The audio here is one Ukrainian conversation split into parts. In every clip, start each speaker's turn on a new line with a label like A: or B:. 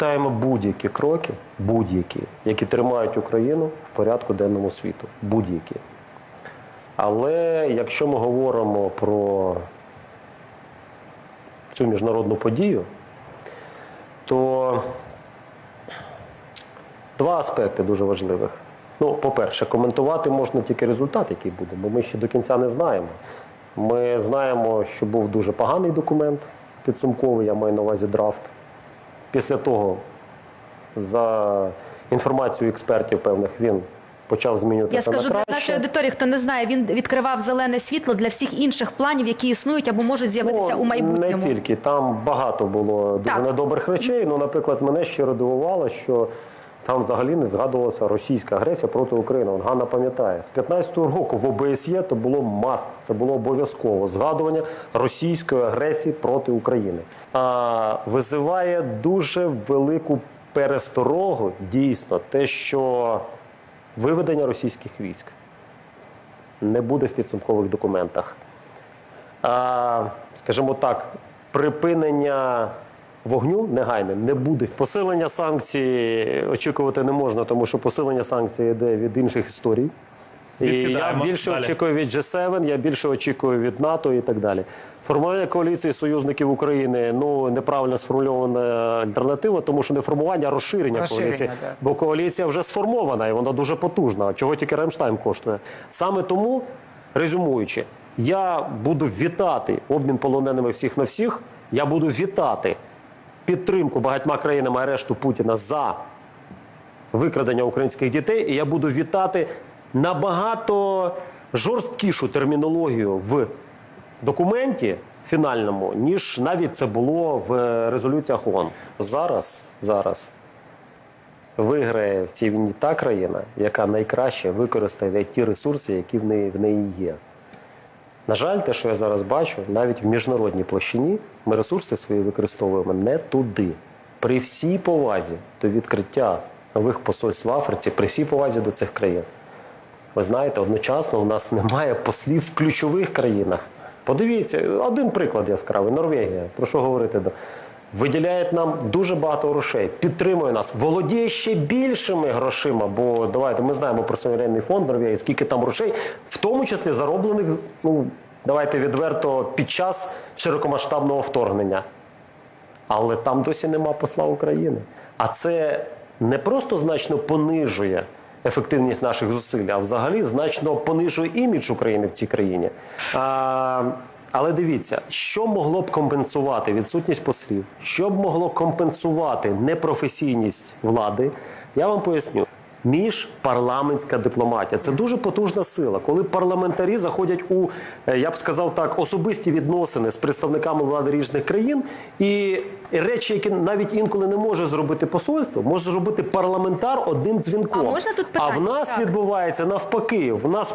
A: вітаємо будь-які кроки, будь-які, які тримають Україну в порядку денному світу. Будь-які. Але якщо ми говоримо про цю міжнародну подію, то два аспекти дуже важливих. Ну, по-перше, коментувати можна тільки результат, який буде, бо ми ще до кінця не знаємо. Ми знаємо, що був дуже поганий документ підсумковий, я маю на увазі драфт. Після того, за інформацією експертів певних, він почав змінюватися
B: Я скажу
A: на
B: для нашої аудиторії, хто не знає, він відкривав зелене світло для всіх інших планів, які існують або можуть з'явитися
A: Ну,
B: у майбутньому.
A: Не тільки там багато було дуже
B: Так.
A: недобрих речей. Ну, наприклад, мене щиро дивувало, що там взагалі не згадувалася російська агресія проти України. От Ганна пам'ятає, з 15-го року в ОБСЄ то було маст, це було обов'язково згадування російської агресії проти України. А визиває дуже велику пересторогу дійсно те, що виведення російських військ не буде в підсумкових документах а, скажімо так, припинення вогню негайне не буде. Посилення санкцій очікувати не можна, тому що посилення санкцій йде від інших історій. І я більше
C: далі.
A: очікую від G7, я більше очікую від НАТО і так далі. Формування коаліції союзників України ну неправильно сформульована альтернатива, тому що не формування, а розширення,
D: Розширення,
A: коаліції.
D: так.
A: Бо коаліція вже сформована і вона дуже потужна. Чого тільки Ремштайн коштує. Саме тому, резюмуючи, я буду вітати обмін полоненими всіх на всіх. Я буду вітати підтримку багатьма країнами арешту Путіна за викрадення українських дітей. І я буду вітати набагато жорсткішу термінологію в документі фінальному, ніж навіть це було в резолюціях ООН. Зараз, зараз виграє в цій війні та країна, яка найкраще використає ті ресурси, які в неї, в неї є. На жаль, те, що я зараз бачу, навіть в міжнародній площині ми ресурси свої використовуємо не туди. При всій повазі до відкриття нових посольств в Африці, при всій повазі до цих країн. Ви знаєте, одночасно у нас немає послів в ключових країнах. Подивіться, один приклад яскравий Норвегія. Про що говорити? Виділяє нам дуже багато грошей, підтримує нас, володіє ще більшими грошима. Бо давайте ми знаємо про суверенний фонд Норвегії, скільки там грошей, в тому числі зароблених, ну давайте відверто, під час широкомасштабного вторгнення. Але там досі нема посла України. А це не просто значно понижує ефективність наших зусиль, а взагалі значно понижує імідж України в цій країні. А, але дивіться, що могло б компенсувати відсутність послів, що б могло компенсувати непрофесійність влади, я вам поясню. Міжпарламентська дипломатія це дуже потужна сила. Коли парламентарі заходять у е, я б сказав так особисті відносини з представниками влади різних країн, і речі, які навіть інколи не може зробити посольство, може зробити парламентар одним дзвінком.
B: А можна тут
A: А в нас
B: Так.
A: відбувається навпаки. В нас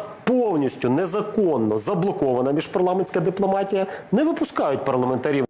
A: повністю незаконно заблокована міжпарламентська дипломатія. Не випускають парламентарів.